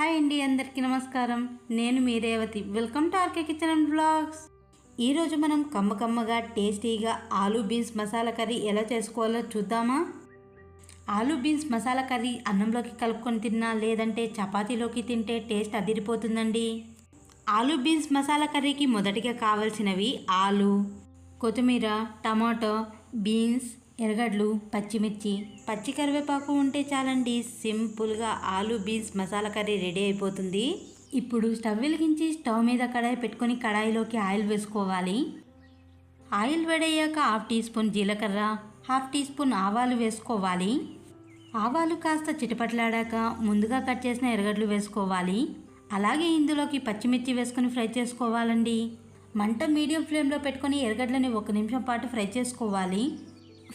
Hi అండి అందరికీ నమస్కారం. నేను మీ Revathi. Welcome to RK kitchen and blogs ఈరోజు మనం కమ్మ కమ్మగా టేస్టీగా ఆలూ బీన్స్ మసాలా కర్రీ ఎలా చేసుకోవాలో చూద్దామా? ఆలూ బీన్స్ మసాలా కర్రీ అన్నంలోకి కలుపుకొని తిన్నా లేదంటే చపాతీలోకి తింటే టేస్ట్ అదిరిపోతుందండి. ఆలూ బీన్స్ మసాలా కర్రీకి మొదటిగా కావాల్సినవి ఆలు కొత్తిమీర టమాటో బీన్స్ ఎర్రగడ్డలు పచ్చిమిర్చి పచ్చి కరివేపాకు ఉంటే చాలండి సింపుల్గా ఆలు బీన్స్ మసాలా కర్రీ రెడీ అయిపోతుంది. ఇప్పుడు స్టవ్ వెలిగించి స్టవ్ మీద కడాయి పెట్టుకొని కడాయిలోకి ఆయిల్ వేసుకోవాలి. ఆయిల్ వేడయ్యాక హాఫ్ టీ స్పూన్ జీలకర్ర హాఫ్ టీ స్పూన్ ఆవాలు వేసుకోవాలి. ఆవాలు కాస్త చిటపట్లాడాక ముందుగా కట్ చేసిన ఎర్రగడ్డలు వేసుకోవాలి. అలాగే ఇందులోకి పచ్చిమిర్చి వేసుకొని ఫ్రై చేసుకోవాలండి. మంట మీడియం ఫ్లేమ్లో పెట్టుకొని ఎర్రగడ్డలని ఒక నిమిషం పాటు ఫ్రై చేసుకోవాలి.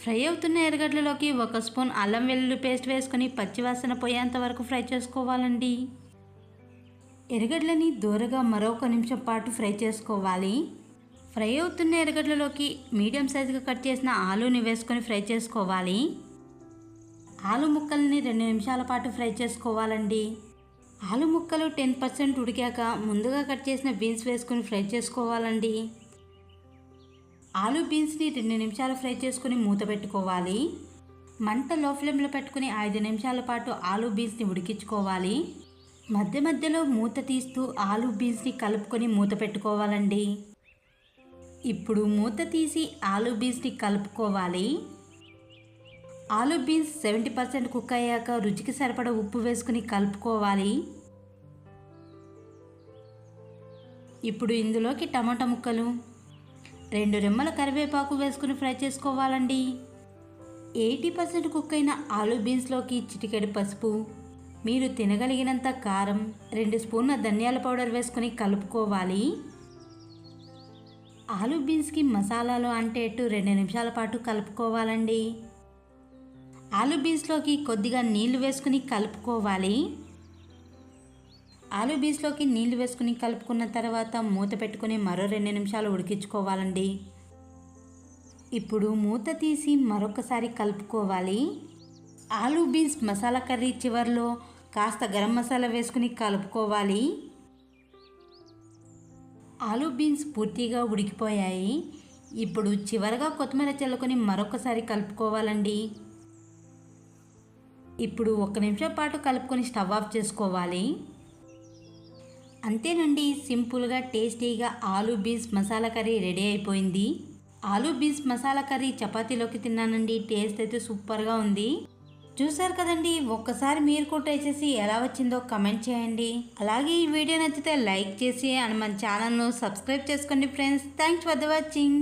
ఫ్రై అవుతున్న ఎర్రగడ్డలోకి ఒక స్పూన్ అల్లం వెల్లుల్లి పేస్ట్ వేసుకొని పచ్చివాసన పోయేంత వరకు ఫ్రై చేసుకోవాలండి. ఎర్రగడ్డలని దూరగా మరొక నిమిషం పాటు ఫ్రై చేసుకోవాలి. ఫ్రై అవుతున్న ఎర్రగడ్డలోకి మీడియం సైజుగా కట్ చేసిన ఆలూని వేసుకొని ఫ్రై చేసుకోవాలి. ఆలు ముక్కల్ని రెండు నిమిషాల పాటు ఫ్రై చేసుకోవాలండి. ఆలు ముక్కలు టెన్ పర్సెంట్ ఉడికాక ముందుగా కట్ చేసిన బీన్స్ వేసుకొని ఫ్రై చేసుకోవాలండి. ఆలు బీన్స్ని రెండు నిమిషాలు ఫ్రై చేసుకొని మూత పెట్టుకోవాలి. మంట లో ఫ్లేమ్లో పెట్టుకుని ఐదు నిమిషాల పాటు ఆలు బీన్స్ని ఉడికించుకోవాలి. మధ్య మధ్యలో మూత తీస్తూ ఆలు బీన్స్ని కలుపుకొని మూత పెట్టుకోవాలండి. ఇప్పుడు మూత తీసి ఆలు బీన్స్ని కలుపుకోవాలి. ఆలు బీన్స్ సెవెంటీ పర్సెంట్ కుక్ అయ్యాక రుచికి సరిపడ ఉప్పు వేసుకుని కలుపుకోవాలి. ఇప్పుడు ఇందులోకి టమాటా ముక్కలు రెండు రెమ్మల కరివేపాకు వేసుకుని ఫ్రై చేసుకోవాలండి. ఎయిటీ పర్సెంట్ కుక్ అయిన ఆలు బీన్స్లోకి చిటికెడు పసుపు మీరు తినగలిగినంత కారం రెండు స్పూన్ల ధనియాల పౌడర్ వేసుకొని కలుపుకోవాలి. ఆలు బీన్స్కి మసాలాలు అంటేట్టు రెండు నిమిషాల పాటు కలుపుకోవాలండి. ఆలు బీన్స్లోకి కొద్దిగా నీళ్ళు వేసుకుని కలుపుకోవాలి. ఆలు బీన్స్లోకి నీళ్ళు వేసుకుని కలుపుకున్న తర్వాత మూత పెట్టుకుని మరో రెండు నిమిషాలు ఉడికించుకోవాలండి. ఇప్పుడు మూత తీసి మరొకసారి కలుపుకోవాలి. ఆలు బీన్స్ మసాలా కర్రీ చివరిలో కాస్త గరం మసాలా వేసుకుని కలుపుకోవాలి. ఆలు బీన్స్ పూర్తిగా ఉడికిపోయాయి. ఇప్పుడు చివరగా కొత్తిమీర చల్లుకొని మరొకసారి కలుపుకోవాలండి. ఇప్పుడు ఒక నిమిషం పాటు కలుపుకొని స్టవ్ ఆఫ్ చేసుకోవాలి. అంతేనండి సింపుల్గా టేస్టీగా aloo beans masala curry ready అయిపోయింది. ఆలూ బీన్స్ మసాలా కర్రీ చపాతీలోకి తిన్నానండి టేస్ట్ అయితే సూపర్గా ఉంది. చూసారు కదండి ఒక్కసారి మీరు కూడా ట్రై చేసి ఎలా వచ్చిందో కమెంట్ చేయండి. అలాగే ఈ వీడియో నచ్చితే లైక్ చేసి అండ్ మన ఛానల్ను సబ్స్క్రైబ్ చేసుకోండి friends. Thanks for the watching.